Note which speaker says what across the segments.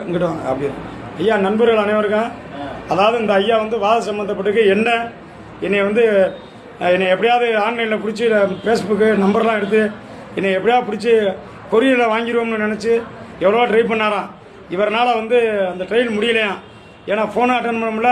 Speaker 1: இங்கிட்ட அப்படி ஐயா நண்பர்கள் அனைவருக்கும் அதாவது இந்த ஐயா வந்து வாத சம்மந்தப்பட்டிருக்கு என்ன என்னை வந்து என்னை எப்படியாவது ஆன்லைனில் பிடிச்சி ஃபேஸ்புக்கு நம்பர்லாம் எடுத்து என்னை எப்படியாவது பிடிச்சி கொரியரில் வாங்கிடுவோம்னு நினச்சி எவ்வளோ ட்ரை பண்ணாராம் இவரனால் வந்து அந்த ட்ரெயின் முடியலையாம் ஏன்னா ஃபோனை அட்டன் பண்ண முடியல.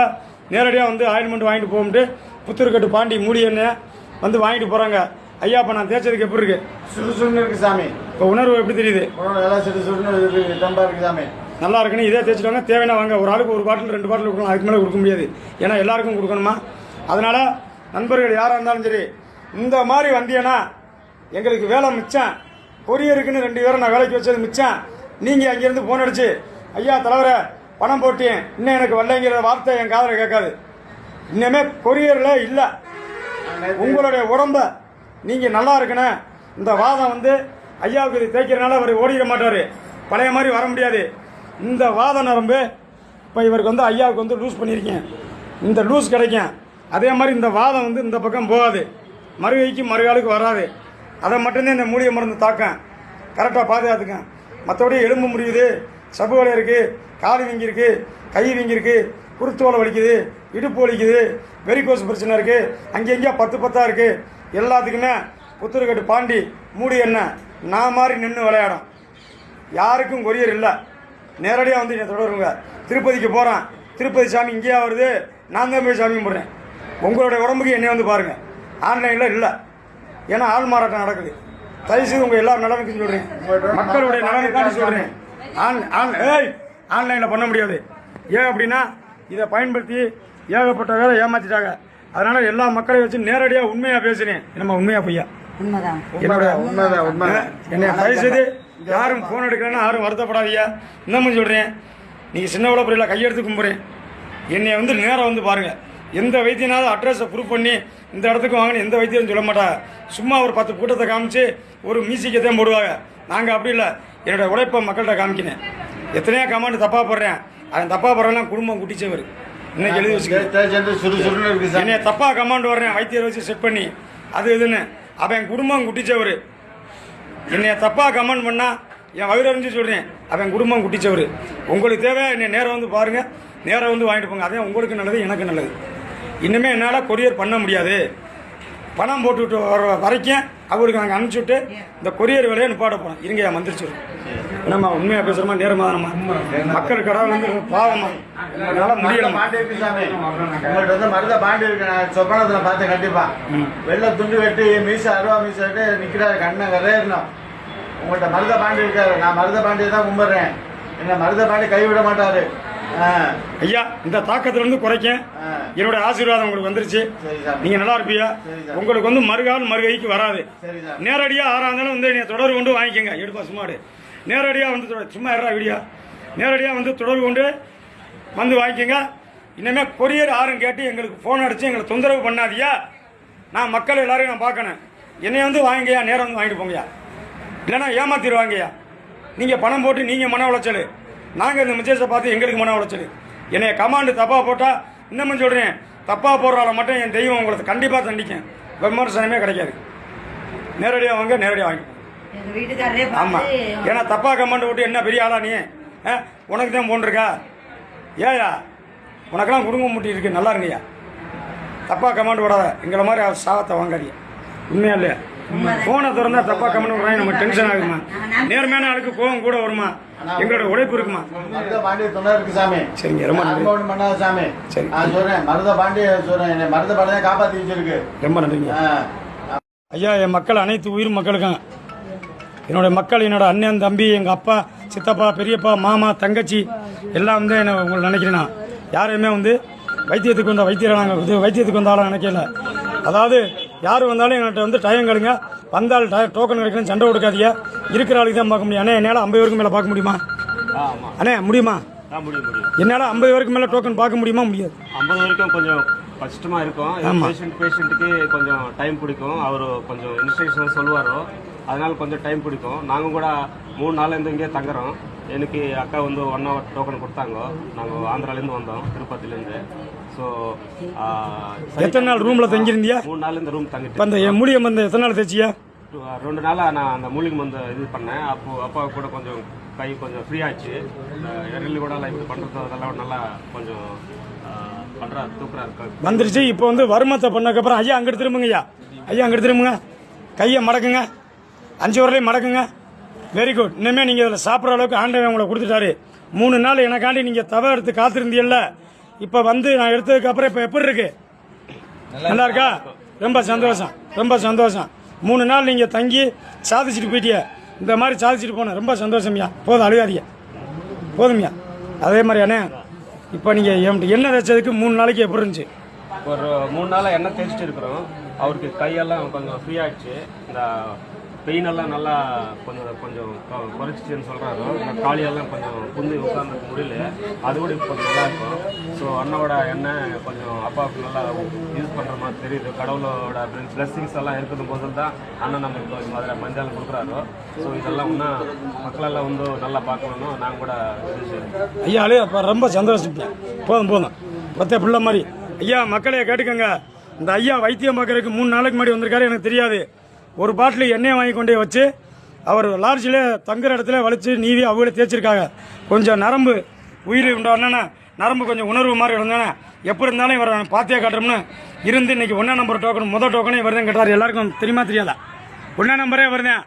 Speaker 1: நேரடியாக வந்து ஆயின்மெண்ட் வாங்கிட்டு போகும்ட்டு புத்தூர்கட்டு பாண்டி மூடி எண்ணெய் வந்து வாங்கிட்டு போகிறாங்க ஐயா இப்போ நான் தேய்ச்சதுக்கு எப்படி இருக்கு?
Speaker 2: சுறுசுறுன்னு இருக்கு சாமி.
Speaker 1: இப்போ உணர்வு எப்படி தெரியுது?
Speaker 2: நல்லா சுறுசுறுன்னு இருக்கு தெம்பா இருக்கு சாமி.
Speaker 1: நல்லா இருக்குன்னு இதே தேய்ச்சிட்டு தேவையான வாங்க. ஒரு ஆளுக்கு ஒரு பாட்டில் ரெண்டு பாட்டில் கொடுக்கலாம். அதுக்கு மேலே கொடுக்க முடியாது. ஏன்னா எல்லாருக்கும் கொடுக்கணுமா? அதனால் நண்பர்கள் யாராக இருந்தாலும் சரி இந்த மாதிரி வந்தீங்கன்னா எங்களுக்கு வேலை மிச்சம். கொரியருக்குன்னு ரெண்டு பேரும் நான் வேலைக்கு வச்சது மிச்சம். நீங்கள் அங்கேருந்து ஃபோன் அடிச்சு ஐயா தலைவரை பணம் போட்டேன். இன்னும் எனக்கு வரலைங்கிற வார்த்தை என் காதலை கேட்காது. இன்னுமே கொரியரில் இல்லை. உங்களுடைய உடம்ப நீங்கள் நல்லா இருக்கணும். இந்த வாதம் வந்து ஐயாவுக்கு இது தேய்க்கிறனால அவர் ஓடிட மாட்டார். பழைய மாதிரி வர முடியாது. இந்த வாத நரம்பு இப்போ இவருக்கு வந்து ஐயாவுக்கு வந்து லூஸ் பண்ணியிருக்கேன் இந்த லூஸ் கிடைக்கும். அதே மாதிரி இந்த வாதம் வந்து இந்த பக்கம் போகாது. மறுகைக்கு மறுகாலுக்கு வராது. அதை மட்டும்தான் இந்த மூலிகை மருந்து தாக்கம். கரெக்டாக பாதுகாத்துக்கேன் மற்றபடி எலும்பு முடியுது சபு வலை இருக்குது கால் வீங்கியிருக்கு கை வீங்கியிருக்கு குருத்தோலை வலிக்குது இடுப்பு வலிக்குது வெறிக்கோசு பிரச்சனை இருக்குது அங்கே பத்து பத்தாக இருக்குது எல்லாத்துக்குமே புத்தூர்கட்டு பாண்டி மூடி என்ன நான் மாதிரி நின்று விளையாடும். யாருக்கும் கொரியர் இல்லை. நேரடியாக வந்து என்னை தொடருங்க. திருப்பதிக்கு போகிறேன் திருப்பதி சாமி இங்கேயா வருது. நான் தான் போய் சாமி கும்பிட்றேன். உங்களுடைய உடம்புக்கு என்னை வந்து பாருங்கள் ஆன்லைனில் இல்லை. ஏன்னா ஆள் மாறாட்டம் நடக்குது. தயவுசெய்து உங்கள் எல்லாரும் நலனுக்கும் சொல்கிறேன் மக்களுடைய நலனுக்காண்டி சொல்கிறேன் ஆன் ஆன் ஏய் ஆன்லைனில் பண்ண முடியாது. ஏன் அப்படின்னா இதை பயன்படுத்தி ஏகப்பட்ட வேலை ஏமாத்திட்டாங்க. அதனால் எல்லா மக்களையும் வச்சு நேரடியாக உண்மையாக பேசுகிறேன் நம்ம உண்மையாக பொய்யா?
Speaker 3: உண்மைதான்.
Speaker 1: என்னோட
Speaker 2: உண்மைதான் உண்மைதான்.
Speaker 1: என்னை தயவு செய்து யாரும் ஃபோன் எடுக்கலன்னா யாரும் வருத்தப்படாதீங்க. இன்னமும் சொல்கிறேன் நீங்கள் சின்ன விட புரியல கையெடுத்து கும்புறேன் என்னை வந்து நேரம் வந்து பாருங்கள் எந்த வைத்தியனாலும் அட்ரஸை ப்ரூவ் பண்ணி இந்த இடத்துக்கு வாங்கன்னு எந்த வைத்தியம் சொல்ல மாட்டாங்க. சும்மா ஒரு பத்து கூட்டத்தை காமிச்சு ஒரு மியூசிக்கத்தையும் போடுவாங்க. நாங்கள் அப்படி இல்லை. என்னோட உழைப்பை மக்கள்கிட்ட காமிக்கினேன் எத்தனையோ கமாண்டு தப்பாக போடுறேன். அவன் தப்பாக போடுறேன்னா குடும்பம் குட்டிச்சவர். இன்னைக்கு எழுதி வச்சுக்க.
Speaker 2: தேய்ச்சது சுறுசுறுன்னு இருக்கு சாமி
Speaker 1: என்னைய தப்பா கமாண்ட் வர்றேன். வைத்தியரை வச்சு செட் பண்ணி. அது இதுன்னு அவன் குடும்பம் குட்டிச்சவர். என்னைய தப்பாக கமெண்ட் பண்ணால் என் வயிறு அறிஞ்சு சொல்கிறேன் அவன் குடும்பம் குட்டிச்சவர். உங்களுக்கு தேவை என்னை நேரம் வந்து பாருங்கள் நேரம் வந்து வாங்கிட்டு போங்க. அதே உங்களுக்கு நல்லது எனக்கு நல்லது. இன்னுமே என்னால் கொரியர் பண்ண முடியாது. பணம் போட்டுவிட்டு வர வரைக்கும் அவருக்கு நாங்கள் அனுப்பிச்சுட்டு இந்த கொரியர் வேலையை நிப்பாட போகிறோம் இருங்க என் மந்திரிச்சு நம்ம உண்மையாக பேசுகிறோமா நேரமா நம்ம மக்கள் கடவுள் வந்து பாவமா? என்னால் முடியலமா
Speaker 2: பாண்டி இருக்கு சாமி உங்கள்ட்ட வந்து மருத பாண்டி இருக்கு. நான் சொப்பனத்துல பார்த்தேன் கண்டிப்பா. வெள்ளை துண்டு வெட்டி மீச அருவா மீச வெட்டி நிக்கிறாரு கண்ணை விரையணும் உங்கள்ட்ட மருத பாண்டி இருக்காரு. நான் மருத பாண்டியை தான் கும்பிடுறேன். என்ன மருத பாண்டி கைவிட மாட்டாரு.
Speaker 1: ஐயா இந்த தாக்கத்துல இருந்து குறைக்க. என்னோட ஆசீர்வாதம் உங்களுக்கு வந்துருச்சு. நீங்க நல்லா
Speaker 2: சார்.
Speaker 1: உங்களுக்கு வந்து மறுகால் மறுகைக்கு வராது. நேரடியா ஆறா இருந்தாலும் வந்து தொடர்பு கொண்டு வாங்கிக்கோங்க. எடுப்பா சும்மாடு நேரடியாக வந்து சும்மா இருறா வீடியோ. நேரடியாக வந்து தொடர்பு கொண்டு வந்து வாங்கிக்கோங்க. இனிமேல் கொரியர் ஆரம் கேட்டு எங்களுக்கு ஃபோன் அடித்து எங்களை தொந்தரவு பண்ணாதியா நான் மக்கள் எல்லாரையும் நான் பார்க்கணும். என்னை வந்து வாங்கிக்கையா நேரம் வந்து வாங்கிட்டு போங்கய்யா இல்லைன்னா ஏமாத்திடுவாங்கய்யா நீங்கள் பணம் போட்டு நீங்கள் மன உளைச்சல். நாங்கள் இந்த மெசேஜை பார்த்து எங்களுக்கு மன உளைச்சல். என்னைய கமாண்டு தப்பாக போட்டால் இன்னமும் சொல்கிறேன் தப்பாக போடுறால மட்டும் என் தெய்வம் உங்களுக்கு கண்டிப்பாக தண்டிக்கும். விமர்சனமே கிடைக்காது. நேரடியாக வாங்க நேரடியாக
Speaker 3: வாங்கிப்போம்
Speaker 1: ஆமாம் ஏன்னா தப்பாக கமாண்டு விட்டு என்ன பெரிய ஆளா நீ? உனக்கு தான் போன் இருக்கா? ஏயா உனக்கெல்லாம் குடும்பம் முட்டி இருக்கு. நல்லா இருங்கய்யா. தப்பாக கமாண்ட் விடாத எங்களை மாதிரி அவர் சாவத்தை வாங்காதீங்க. உண்மையா இல்லையா? ஃபோனை திறந்தா தப்பாக கமெண்ட் விடுறாங்க நம்ம டென்ஷன் ஆகுமா நேர்மையான ஆளுக்கு கோவம் கூட வருமா? எங்களோட உழைப்பு இருக்குமா? சரிங்க ரொம்ப நன்றி.
Speaker 2: சாமி.
Speaker 1: சரி.
Speaker 2: நான் சொல்றேன் மருத பாண்டி என்னை மருத பாண்டி தான் காப்பாத்தி வச்சிருக்கு.
Speaker 1: ரொம்ப நன்றிங்க. ஐயா என் மக்கள் அனைத்து உயிர் மக்களுக்கும் என்னோட மக்கள் என்னோட அண்ணன் தம்பி எங்கள் அப்பா சித்தப்பா பெரியப்பா மாமா தங்கச்சி எல்லாம் வந்து என்ன உங்களை நினைக்கிறேன் நான். யாரையுமே வந்து வைத்தியத்துக்கு வந்த வைத்தியரை நாங்கள் இது வைத்தியத்துக்கு வந்தாலும் நினைக்கல. அதாவது யார் வந்தாலும் எங்கள்கிட்ட வந்து டைம் கழுங்க வந்தால் டோக்கன் கிடைக்கணும் சண்டை கொடுக்காதீங்க. இருக்கிற ஆளுக்கு தான் பார்க்க முடியும். அண்ணே என்னால் ஐம்பது பேருக்கு மேலே பார்க்க முடியுமா? அண்ணே முடியுமா? என்னால் ஐம்பது பேருக்கு மேலே டோக்கன் பார்க்க முடியுமா? முடியாது.
Speaker 4: ஐம்பது வரைக்கும் கொஞ்சம் கஷ்டமாக இருக்கும். பேஷண்ட் பேஷண்ட்டுக்கு கொஞ்சம் டைம் பிடிக்கும் அவர் கொஞ்சம் இன்ஸ்ட்ரக்ஷன் சொல்லுவார்? அதனால கொஞ்சம் டைம் பிடிக்கும். நாங்கள் கூட மூணு நாள்லேருந்து இங்கே தங்குறோம். எனக்கு அக்கா வந்து ஒன் ஹவர் டோக்கன் கொடுத்தாங்க. நாங்கள் ஆந்திராலேருந்து வந்தோம் திருப்பதிலேருந்து ஸோ
Speaker 1: எத்தனை நாள் ரூமில் தங்கியிருந்தியா?
Speaker 4: மூணு நாள்லேருந்து ரூம்
Speaker 1: இப்போ
Speaker 4: தங்கிட்டு
Speaker 1: அந்த என் மூலிகை மருந்து எத்தனை நாள் தேய்ச்சியா?
Speaker 4: ரெண்டு நாளாக நான் அந்த மூலிகை மருந்து இது பண்ணேன். அப்போ அப்பா கூட கொஞ்சம் கை கொஞ்சம் ஃப்ரீ ஆச்சு. எரில் கூட இப்படி பண்ணுறது அதெல்லாம் நல்லா கொஞ்சம் பண்ணுறா தூக்குறாரு.
Speaker 1: வந்துருச்சு. இப்போ வந்து வருமத்தை பண்ணக்கப்புறம் ஐயா அங்கிட்டு திரும்புங்க ஐயா. ஐயா அங்கிட்டு திரும்புங்க. கையை மடக்குங்க. அஞ்சு வரலையும் மடக்குங்க வெரி குட் இனிமேல் நீங்கள் இதில் சாப்பிட்ற அளவுக்கு ஆண்டவன் உங்களை கொடுத்துட்டாரு. மூணு நாள் எனக்காண்டி நீங்கள் தவ எடுத்து காத்திருந்தீங்கல்ல? இப்போ வந்து நான் எடுத்ததுக்கு அப்புறம் இப்போ எப்படி இருக்கு? நல்லா இருக்கா? ரொம்ப சந்தோஷம். ரொம்ப சந்தோஷம். மூணு நாள் நீங்கள் தங்கி சாதிச்சுட்டு போயிட்டிய. இந்த மாதிரி சாதிச்சுட்டு போனேன் ரொம்ப சந்தோஷம்யா போதும் அழுகாதீங்க. போதும்யா அதே மாதிரி அண்ணே இப்போ நீங்கள் எண்ணெய் வச்சதுக்கு மூணு நாளைக்கு எப்படி இருந்துச்சு?
Speaker 4: ஒரு மூணு நாளாக எண்ணெய் தேய்ச்சிட்டு இருக்கிறோம். அவருக்கு கையெல்லாம் கொஞ்சம் ஃப்ரீ ஆயிடுச்சு. இந்த பெயினெல்லாம் நல்லா கொஞ்சம் கொஞ்சம் குறைச்சிச்சுன்னு சொல்கிறாரு காளியெல்லாம் காலியெல்லாம் கொஞ்சம் புந்து உட்காந்து முடியல. அது கூட இப்போ கொஞ்சம் நல்லா இருக்கும். ஸோ அண்ணாவோட எண்ணெய் கொஞ்சம் அப்பாவுக்கு நல்லா யூஸ் பண்ணுற மாதிரி தெரியுது. கடவுளோட பிளஸ்ஸிங்ஸ் எல்லாம் இருக்கிறது போது தான் அண்ணன் நம்மளுக்கு இந்த மாதிரி மஞ்சள் கொடுக்குறாரு. ஸோ இதெல்லாம் ஒன்றும் மக்களெல்லாம் வந்து நல்லா பார்க்கணும் நாங்கள் கூட
Speaker 1: ஐயா அழு அப்போ ரொம்ப சந்தோஷப்பேன் போதும் போதும். பத்தே பிள்ளை மாதிரி. ஐயா மக்களே கேட்டுக்கோங்க. இந்த ஐயா வைத்தியம் பார்க்கறதுக்கு மூணு நாளைக்கு முன்னாடி வந்திருக்காரு எனக்கு தெரியாது. ஒரு பாட்டில் எண்ணெய் வாங்கி கொண்டே வச்சு அவர் லார்ஜில் தங்குற இடத்துல வலிச்சு நீவி அவங்களே தேய்ச்சிருக்காங்க. கொஞ்சம் நரம்பு உயிர் உண்டானே நரம்பு கொஞ்சம் உணர்வு மாதிரி இருந்தானே எப்படி இருந்தாலும் இவரை பார்த்தே காட்டுறோம்னு இருந்து இன்னைக்கு ஒன்றா நம்பர் டோக்கன் முதல் டோக்கனே வருதுன்னு கேட்டார். எல்லாருக்கும் தெரியுமா தெரியாதா? ஒன்றா நம்பரே வருதேன்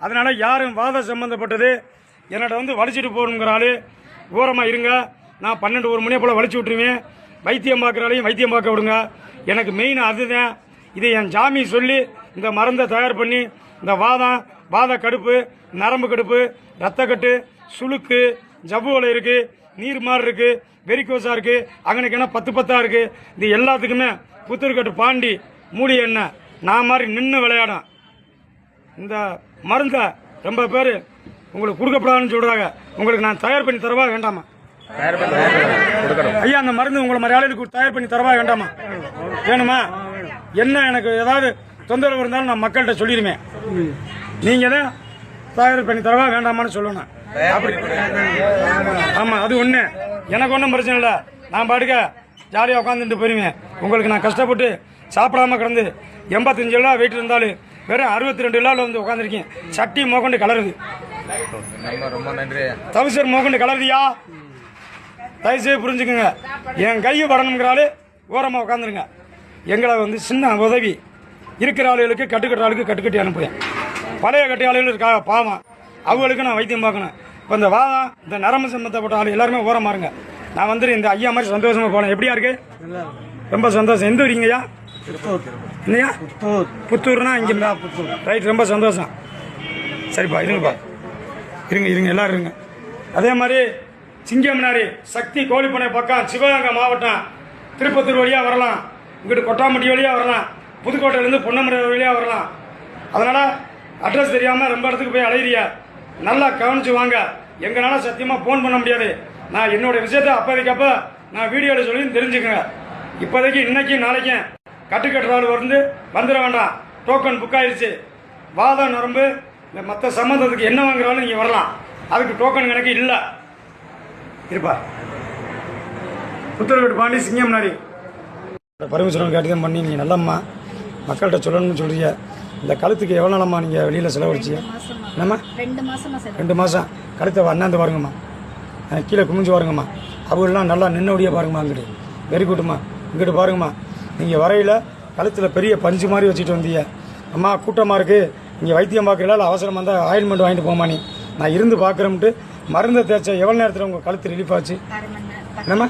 Speaker 1: அதனால் யாரும் வாத சம்மந்தப்பட்டது என்னோட வந்து வலிச்சிட்டு போகணுங்கிற ஆள் ஓரமாக இருங்க. நான் பன்னெண்டு ஒரு மணியை போல் வலிச்சு விட்டுருவேன். வைத்தியம் பார்க்குறாலையும் வைத்தியம் பார்க்க விடுங்க. எனக்கு மெயின் அதுதான். இதை என் ஜாமி சொல்லி இந்த மருந்தை தயார் பண்ணி இந்த வாதம் வாத கடுப்பு நரம்பு கடுப்பு ரத்தக்கட்டு சுளுக்கு ஜவ்வு வலை இருக்குது நீர் மாறு இருக்குது வெரிக்கோஸாக இருக்குது அங்கனுக்கு என்ன பத்து பத்தா இருக்குது இது எல்லாத்துக்குமே புத்தூர்கட்டு பாண்டி மூடி எண்ணெய். நான் மாதிரி நின்று விளையாடும். இந்த மருந்தை ரொம்ப பேர் உங்களுக்கு கொடுக்கப்படாதுன்னு சொல்றாங்க. உங்களுக்கு நான் தயார் பண்ணி தரவா வேண்டாமா? ஐயா அந்த மருந்து உங்களை மாதிரி ஆளுக்கு தயார் பண்ணி தரவா வேண்டாமா? வேணுமா? என்ன எனக்கு ஏதாவது தொந்தரவு இருந்தாலும் நான் மக்கள்கிட்ட சொல்லிடுவேன் நீங்க தான் தயார் பண்ணி தரவா வேண்டாமான்னு சொல்லணும். அப்படி ஆமா அது ஒண்ணு. எனக்கு ஒன்றும் பிரச்சனை இல்லை நான் பாட்டுக்க ஜாலியாக உட்காந்துட்டு போயிருவேன் உங்களுக்கு நான் கஷ்டப்பட்டு சாப்பிடாம கிடந்து எண்பத்தஞ்சு கிலோ வெயிட் இருந்தாலும் வெறும் அறுபத்தி ரெண்டு கிலோவில் வந்து உட்காந்துருக்கேன் சட்டி மோகண்டு கலருது.
Speaker 2: ரொம்ப நன்றி
Speaker 1: தவிசர் மோகண்டு கலருதியா? தயவுசெய்து புரிஞ்சுக்குங்க. என் கையை படணுங்கிறாலே ஓரமாக உட்காந்துருங்க எங்களை வந்து சின்ன உதவி. இருக்கிற ஆளுகளுக்கு கட்டுக்கட்ட ஆளுக்கு கட்டுக்கட்டி அனுப்புவேன். பழைய கட்டி ஆளுகள் இருக்கா பாவம். அவங்களுக்கு நான் வைத்தியம் பார்க்கணும். இப்போ இந்த வாதம் இந்த நரம்பு சம்பந்தப்பட்ட ஆள் எல்லாருமே ஓரமாக இருங்க. நான் வந்துட்டு இந்த ஐயா மாதிரி சந்தோஷமா போனேன் எப்படியா இருக்கு? ரொம்ப சந்தோஷம். எந்த ஊரிங்கய்யா என்னையா? புத்தூர்னா இங்கே. ரைட் ரொம்ப சந்தோஷம். சரிப்பா இருங்கப்பா. இருங்க இருங்க எல்லாரும் இருங்க. அதே மாதிரி சிங்கம்னாரி சக்தி கோழிப்பனை பக்கம் சிவகங்கை மாவட்டம். திருப்பத்தூர் வழியாக வரலாம். இங்கிட்டு கொட்டாம்பட்டி வழியாக வரலாம். புதுக்கோட்டையிலேருந்து பொன்னமரை வழியாக வரலாம். அதனால் அட்ரஸ் தெரியாமல் ரொம்ப இடத்துக்கு போய் அலையிறியா நல்லா கவனிச்சு வாங்க. எங்களால சத்தியமாக ஃபோன் பண்ண முடியாது. நான் என்னோட விஷயத்தை அப்போதைக்கப்போ நான் வீடியோவில் சொல்லி தெரிஞ்சுக்கங்க இப்போதைக்கு இன்னைக்கு நாளைக்கும் கட்டுக்கட்டுறாள் வந்து வந்துட வேண்டாம். டோக்கன் புக் ஆயிடுச்சு வாதம் நரம்பு இந்த மற்ற சம்மந்தத்துக்கு என்ன வாங்குறாலும் நீங்கள் வரலாம். அதுக்கு டோக்கன் கணக்கு இல்லை. இருப்பா. புத்தூர்கட்டு பாண்டி சிங்கம் நாரி. பரமேஸ்வரன் கேட்டு தான் பண்ணி நீங்கள் நல்லம்மா. மக்கள்கிட்ட சொல்லணும்னு சொல்றீங்க. இந்த கழுத்துக்கு எவ்வளோ நாளம்மா நீங்கள் வெளியில் செலவழிச்சிங்க? என்னம்மா?
Speaker 3: ரெண்டு சார்
Speaker 1: ரெண்டு மாதம் கழுத்தை அண்ணாந்து பாருங்கம்மா. கீழே குமிஞ்சு பாருங்கம்மா. அவங்களாம் நல்லா நின்னபடியாக பாருங்கம்மா அங்கிட்டு. வெரி குட்மா இங்கிட்டு பாருங்கம்மா. நீங்கள் வரையில் கழுத்தில் பெரிய பஞ்சு மாதிரி வச்சுட்டு வந்தீங்க. அம்மா கூட்டமாக இருக்குது நீங்கள் வைத்தியம் பார்க்கல இல்லை அவசரமாக இருந்தால் ஆயில்மெண்ட் வாங்கிட்டு போமா நீ. நான் இருந்து பார்க்குறேன்ட்டு மருந்தை தேய்ச்ச எவ்வளோ நேரத்தில் உங்கள் கழுத்து ரிலீஃப் ஆச்சு? என்னம்மா?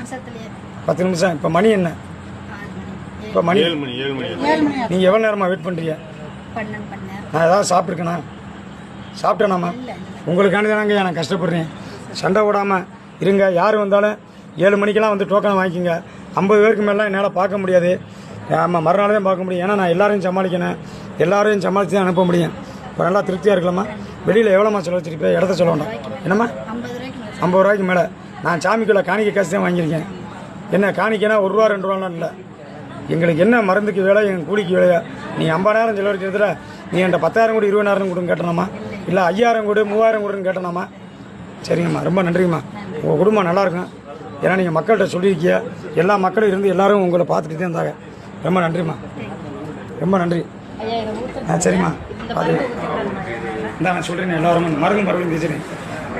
Speaker 1: பத்து நிமிஷம். இப்போ மணி என்ன?
Speaker 3: மணி
Speaker 1: இப்போ மணி
Speaker 3: ஏழு மணி. ஆச்சு.
Speaker 1: நீங்கள் எவ்வளோ நேரமாக வெயிட் பண்ணுறீங்க
Speaker 3: பன்னெண்டு மணி நேரம்
Speaker 1: நான் ஏதாவது சாப்பிட்ருக்கேனா சாப்பிட்டேனாம்மா. உங்களுக்காண்டி தானங்க நான் கஷ்டப்படுறேன். சண்டை விடாமல் இருங்க. யார் வந்தாலும் ஏழு மணிக்கெல்லாம் வந்து டோக்கன் வாங்கிக்கோங்க. ஐம்பது பேருக்கு மேலாம் என்னால் பார்க்க முடியாது. ஆமாம் மறுநாள் தான் பார்க்க முடியும். ஏன்னா நான் எல்லாரையும் சமாளிக்கணும். எல்லாரையும் சமாளித்து தான் அனுப்ப முடியும். இப்போ நல்லா திருப்தியாக இருக்கலாமா? வெளியில் எவ்வளோமா செலவு வச்சிருப்பேன் இடத்த சொல்ல வேண்டாம். என்னம்மா?
Speaker 3: ஐம்பது ரூபாய்க்கு மேல.
Speaker 1: ஐம்பது ரூபாய்க்கு மேலே. நான் சாமிக்குள்ள காணிக்கை காசு தான் வாங்கியிருக்கேன். என்ன காணிக்கைனா ஒரு ரூபா ரெண்டு ரூபாலாம் இல்லை. எங்களுக்கு என்ன மருந்துக்கு வேலை எங்கள் கூலிக்கு வேலையா? நீ ஐம்பதாயிரம் செலவழிக்கிறதுல நீ என்கிட்ட பத்தாயிரம் கூட இருபதாயிரம் கொடுன்னு கேட்டனாமா? இல்லை ஐயாயிரம் கொடு மூவாயிரம் கொடுன்னு கேட்டனாமா? சரிங்கம்மா ரொம்ப நன்றிங்கம்மா. உங்கள் குடும்பம் நல்லாயிருக்கும் ஏன்னா நீங்கள் மக்கள்கிட்ட சொல்லியிருக்கிய? எல்லா மக்களும் இருந்து எல்லாரும் உங்களை பார்த்துட்டு தான் இருந்தாங்க. ரொம்ப நன்றிம்மா. ரொம்ப நன்றி. ஆ சரிம்மா. அது இந்த நான் சொல்கிறேன் எல்லாரும் மருந்து மருந்து பேசுகிறேன்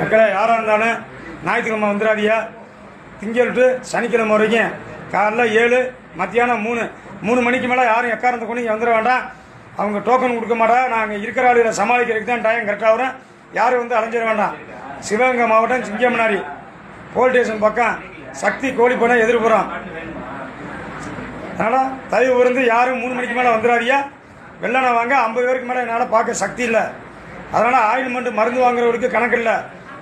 Speaker 1: மக்களே யாராக இருந்தாலும் ஞாயிற்றுக்கிழமை வந்துடாதியா திங்கள் டு சனிக்கிழமை வரைக்கும் காலைல ஏழு மத்தியானம் மூணு. மூணு மணிக்கு மேலே யாரும் எக்காரந்த கொண்டு இங்கே வந்துட வேண்டாம். அவங்க டோக்கன் கொடுக்க மாட்டா. நாங்கள் இருக்கிற ஆளுகளை சமாளிக்கிறதுக்கு தான் டைம் கரெக்டாக வரும். யாரும் வந்து அலைஞ்சிட வேண்டாம். சிவகங்கை மாவட்டம் சிங்கமனாரி போலீஸ் ஸ்டேஷன் பக்கம். சக்தி கோழிப்பண்ணை எதிர்புறம். அதனால் தயவு இருந்து யாரும் மூணு மணிக்கு மேலே வந்துடாதியா வெள்ளனை வாங்க. ஐம்பது பேருக்கு மேலே என்னால் பார்க்க சக்தி இல்லை. அதனால் ஆயில்மெண்ட் மருந்து வாங்குறவருக்கு கணக்கு இல்லை.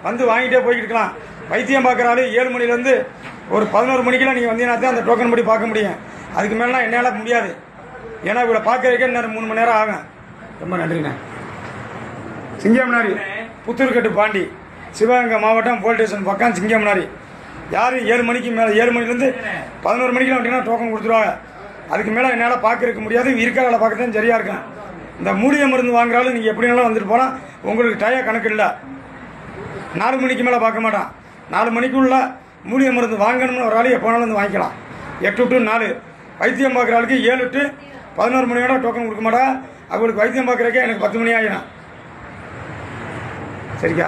Speaker 1: வந்து வாங்கிட்டே போய்கிட்டு இருக்கலாம். வைத்தியம் பார்க்குற ஏழு மணிலேருந்து ஒரு பதினோரு மணிக்கெலாம் நீங்கள் வந்தீங்கன்னா தான் அந்த டோக்கன் படி பார்க்க முடியும். அதுக்கு மேலாம் என்னால் முடியாது. ஏன்னா இவளை பார்க்கறதுக்கே நேரம் மூணு மணி நேரம் ஆகும். ரொம்ப நன்றிண்ணே. சிங்கம்னாரி புத்தூர்கட்டு பாண்டி சிவகங்கை மாவட்டம் போலீஸ் ஸ்டேஷன் பக்கம் சிங்கம்னாரி யார் ஏழு மணிக்கு மேலே ஏழு மணிலேருந்து பதினோரு மணிக்கெலாம் வந்தீங்கன்னா டோக்கன் கொடுத்துருவாங்க. அதுக்கு மேலே என்னால் பார்க்கறதுக்கு முடியாது. இருக்கிற வேலை பார்க்க தான் சரியாக இருக்கும். இந்த மூலிகை மருந்து வாங்குறாலும் நீங்கள் எப்படினாலும் வந்துட்டு போனால் உங்களுக்கு டயர் கணக்கு இல்லை. நாலு மணிக்கு மேலே பார்க்க மாட்டான். நாலு மணிக்குள்ள மூலிகை மருந்து வாங்கணும்னு ஒரு ஆள் எப்போ வந்து வாங்கிக்கலாம். எட்டு டு நாலு. வைத்தியம் பார்க்குற ஆளுக்கு ஏழு டு பதினோரு மணி டோக்கன் கொடுக்க மாட்டா. அவங்களுக்கு வைத்தியம் பார்க்குறக்கே எனக்கு பத்து மணி ஆகிடும் சரிக்கா?